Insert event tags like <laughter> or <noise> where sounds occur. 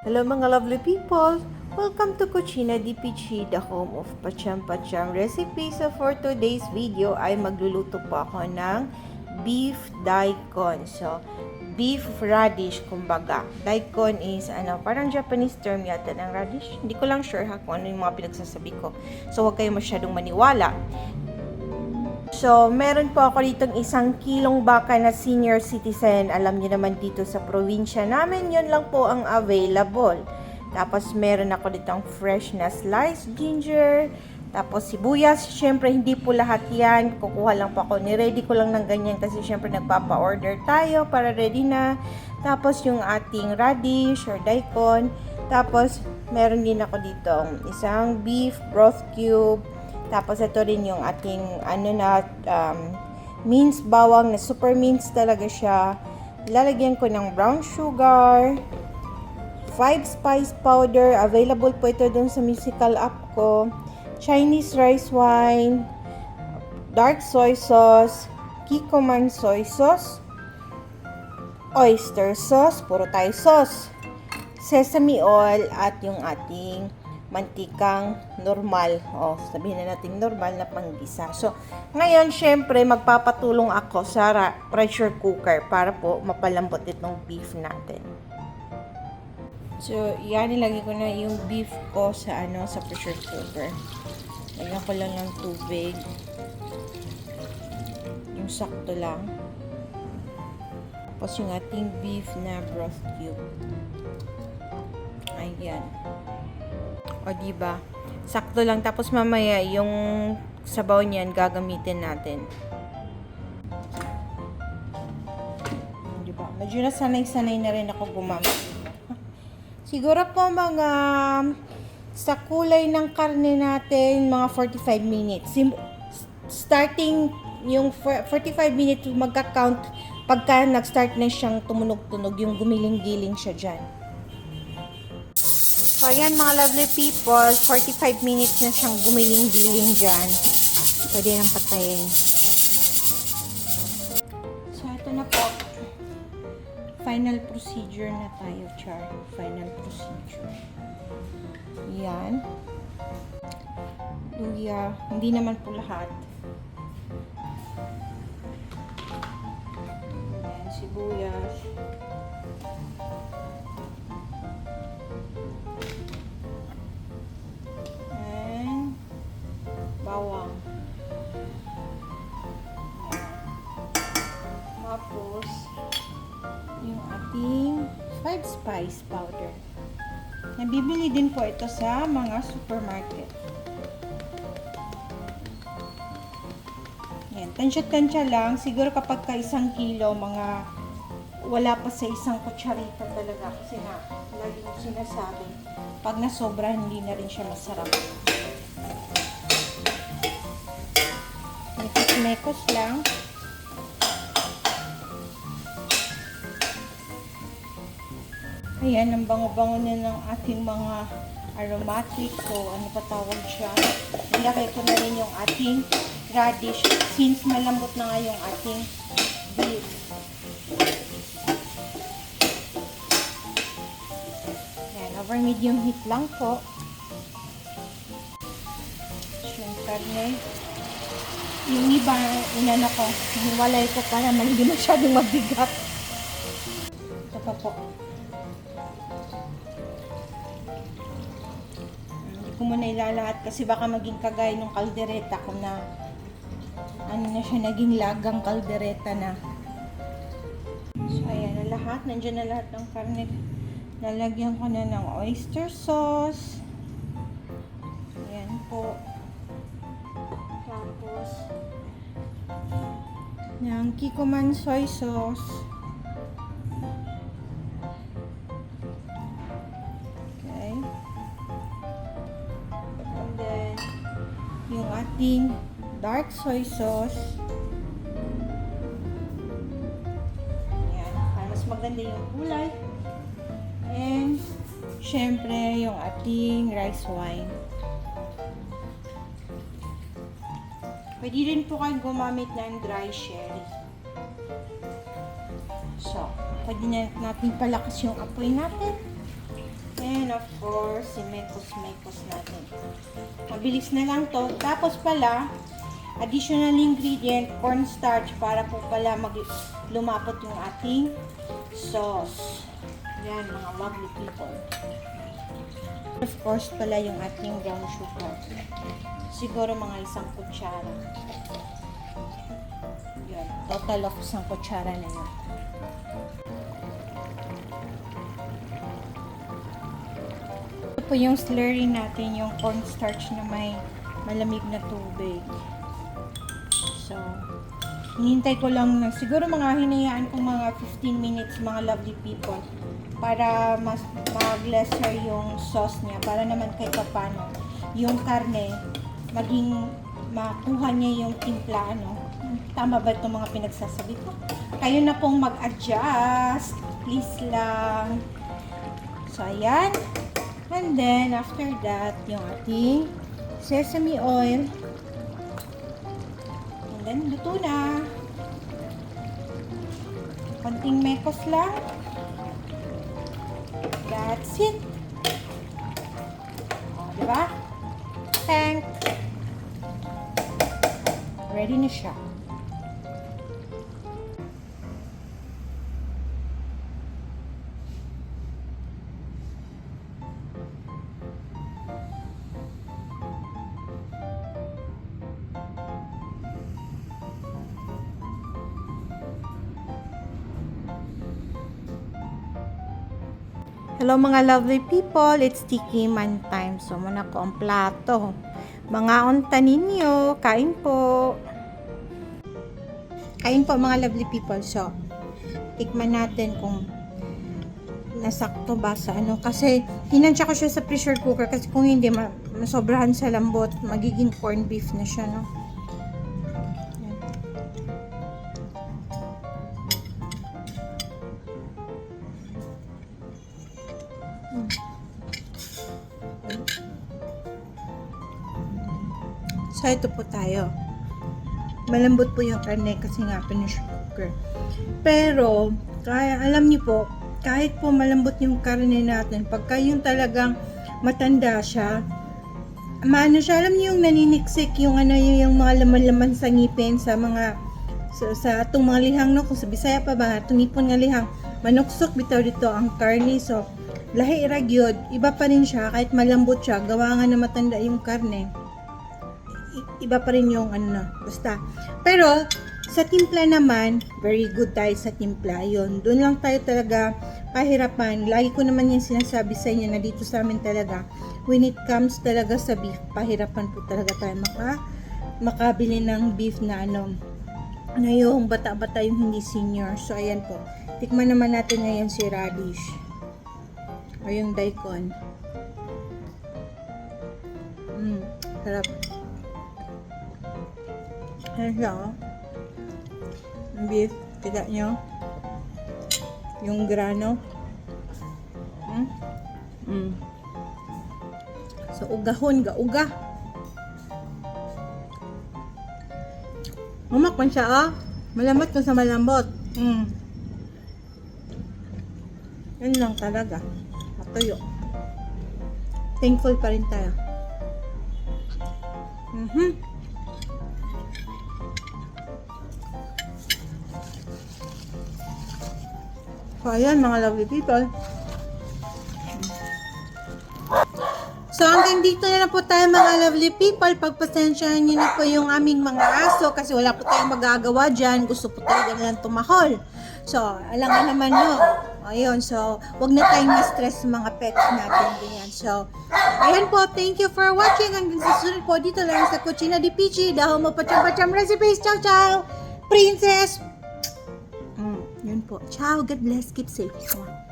Hello mga lovely people! Welcome to Cucina di Pichi, the home of Pacham Pacham recipes. So for today's video ay magluluto po ako ng beef daikon. So, beef radish, kumbaga. Daikon is, ano, parang Japanese term yata ng radish. Hindi ko lang sure ha kung ano yung mga pinagsasabi ko. So, huwag kayo masyadong maniwala. So, meron po ako ditong isang kilong baka na senior citizen. Alam niyo naman dito sa probinsya namin, yun lang po ang available. Tapos, meron ako ditong fresh na sliced ginger. Tapos, sibuyas. Siyempre, hindi po lahat yan. Kukuha lang po ako. Ni-ready ko lang ng ganyan kasi siyempre nagpapa-order tayo para ready na. Tapos, yung ating radish or daikon. Tapos, meron din ako ditong isang beef broth cube. Tapos ito rin yung ating ano na um, minced bawang na super minced talaga siya. Lalagyan ko ng brown sugar, 5 spice powder, available po ito dun sa musical app ko. Chinese rice wine, dark soy sauce, Kikoman soy sauce, oyster sauce, puro Thai sauce, sesame oil at yung ating mantikang normal. O, sabihin na natin normal na panggisa. So, ngayon, syempre, magpapatulong ako sa pressure cooker para po mapalambot itong beef natin. So, yan, nilagay ko na yung beef ko sa, ano, sa pressure cooker. Lagyan ko lang ng tubig. Yung sakto lang. Tapos yung ating beef na broth cube. Ayan. O, di ba? Sakto lang. Tapos mamaya, yung sabaw niyan, gagamitin natin. Di ba? Medyo nasanay-sanay na rin ako gumamit. <laughs> Siguro po mga sa kulay ng karne natin, mga 45 minutes. Sim- starting yung for- 45 minutes magka-count pagka nag-start na siyang tumunog-tunog, yung gumiling-giling siya dyan. So, ayan mga lovely people, 45 minutes na siyang gumiling-giling dyan. Pwede nang patayin. So, ito na po. Final procedure na tayo, Char. Final procedure. Yan. Luya. Hindi naman po lahat. Yan, sibuyas. Bawang. Tapos, yung ating 5 spice powder. Nabibili din po ito sa mga supermarket. Yan, tansya-tansya lang. Siguro kapag ka isang kilo, mga wala pa sa isang kutsarita talaga. Kasi nga, lagi ko sinasabi, pag nasobra, hindi na rin siya masarap. Mekos-mekos lang. Ayan, ang bango-bango na ng ating mga aromatic o ano pa tawag siya. Nilagay ko na rin yung ating radish since malambot na nga yung ating beef. Ayan, over medium heat lang po. Yung karne. Yung iba, inano ko, hiwalay ko para hindi masyadong mabigat. Ito pa po. Hindi ko muna ilalahat kasi baka maging kagaya ng kaldereta ko na ano na siya, naging lagang kaldereta na. So, ayan na lahat. Nandiyan na lahat ng karne. Lalagyan ko na ng oyster sauce. Ayan po. Tapos, ng Kikoman soy sauce. Okay. And then, yung ating dark soy sauce. Ayan, para mas maganda yung kulay. And, syempre, yung ating rice wine. Pwede rin po kayong gumamit ng dry sherry. So, pwede na natin palakas yung apoy natin. And of course, si mekos-mekos natin. Mabilis na lang to. Tapos pala, additional ingredient, cornstarch para po pala mag lumapot yung ating sauce. Yan, mga lovely people. Of course pala yung ating brown sugar. Siguro mga isang kutsara. Yan, total of isang kutsara na yun. Ito po yung slurry natin, yung cornstarch na may malamig na tubig. Hinihintay ko lang na siguro mga hinayaan ko mga 15 minutes mga lovely people para mas mag-lesser yung sauce niya para naman kahit papano yung karne maging makuha niya yung timpla ano. Tama ba itong mga pinagsasabi ko? Kayo na pong mag-adjust. Please lang. So ayan. And then after that yung ating sesame oil then luto na konting mekos lang That's it. O, di ba? Tank. Ready na siya. Hello mga lovely people, it's Tiki Man time. So, muna ko ang plato. Mga unta ninyo, kain po. Kain po mga lovely people. So, tikman natin kung nasakto ba sa ano. Kasi, hinansya ko siya sa pressure cooker kasi kung hindi, ma masobrahan sa lambot, magiging corned beef na siya, no? So, ito po tayo. Malambot po yung karne kasi nga pressure cooker. Pero, kaya alam niyo po, kahit po malambot yung karne natin, pagka yung talagang matanda siya, maano siya, alam niyo yung naniniksik, yung ano yung, mga laman-laman sa ngipin, sa mga sa, sa atong mga lihang no, kung sa Bisaya pa ba, atong ngipon nga lihang, manuksok bitaw dito ang karne, so lahi ragyod, iba pa rin siya, kahit malambot siya, gawa nga na matanda yung karne, iba pa rin yung ano basta. Pero, sa timpla naman, very good tayo sa timpla. Yun, doon lang tayo talaga pahirapan. Lagi ko naman yung sinasabi sa inyo na dito sa amin talaga, when it comes talaga sa beef, pahirapan po talaga tayo maka, makabili ng beef na ano, na yung bata-bata yung hindi senior. So, ayan po. Tikman naman natin ngayon si radish. O yung daikon. Mm, sarap. Ayan siya, oh. Yung beef, kita nyo? Yung grano. Mm? Mm. So, ugahon, ga-uga. Umakpan siya, ah. Malambot kung sa malambot. Mm. Yan lang talaga. Matuyo. Thankful pa rin tayo. Mhm. So, ayan mga lovely people. So, hanggang dito na lang po tayo mga lovely people. Pagpasensyahan nyo na po yung aming mga aso kasi wala po tayong magagawa dyan. Gusto po tayo lang tumahol. So, alam nga naman nyo. Ayun, so, wag na tayong ma-stress mga pets natin. Ganyan. So, ayan po. Thank you for watching. Hanggang sa sunod po dito lang sa Cucina di Pichi. Dahil mo pacham-pacham recipes. Ciao, ciao! Princess! Po. Ciao. God bless. Keep safe.